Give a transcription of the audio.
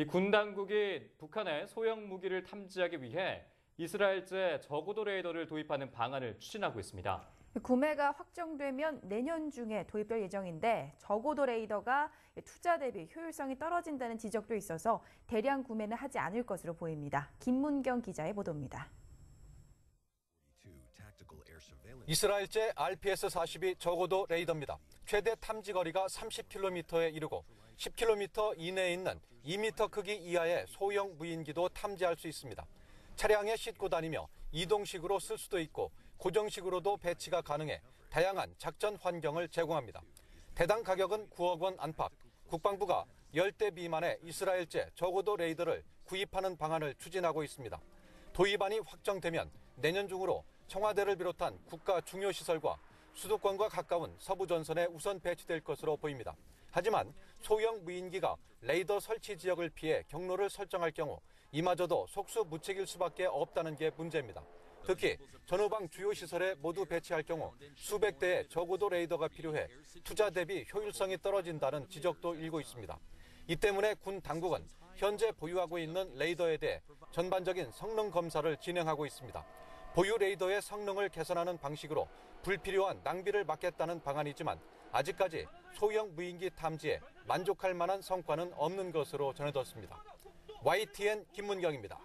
이 군 당국이 북한의 소형 무기를 탐지하기 위해 이스라엘제 저고도 레이더를 도입하는 방안을 추진하고 있습니다. 구매가 확정되면 내년 중에 도입될 예정인데 저고도 레이더가 투자 대비 효율성이 떨어진다는 지적도 있어서 대량 구매는 하지 않을 것으로 보입니다. 김문경 기자의 보도입니다. 이스라엘제 RPS-42 저고도 레이더입니다. 최대 탐지 거리가 30km에 이르고 10km 이내에 있는 2m 크기 이하의 소형 무인기도 탐지할 수 있습니다. 차량에 싣고 다니며 이동식으로 쓸 수도 있고 고정식으로도 배치가 가능해 다양한 작전 환경을 제공합니다. 대당 가격은 9억 원 안팎. 국방부가 10대 미만의 이스라엘제 저고도 레이더를 구입하는 방안을 추진하고 있습니다. 도입안이 확정되면 내년 중으로 청와대를 비롯한 국가 중요 시설과 수도권과 가까운 서부 전선에 우선 배치될 것으로 보입니다. 하지만 소형 무인기가 레이더 설치 지역을 피해 경로를 설정할 경우 이마저도 속수무책일 수밖에 없다는 게 문제입니다. 특히 전후방 주요 시설에 모두 배치할 경우 수백 대의 저고도 레이더가 필요해 투자 대비 효율성이 떨어진다는 지적도 일고 있습니다. 이 때문에 군 당국은 현재 보유하고 있는 레이더에 대해 전반적인 성능 검사를 진행하고 있습니다. 보유 레이더의 성능을 개선하는 방식으로 불필요한 낭비를 막겠다는 방안이지만 아직까지 소형 무인기 탐지에 만족할 만한 성과는 없는 것으로 전해졌습니다. YTN 김문경입니다.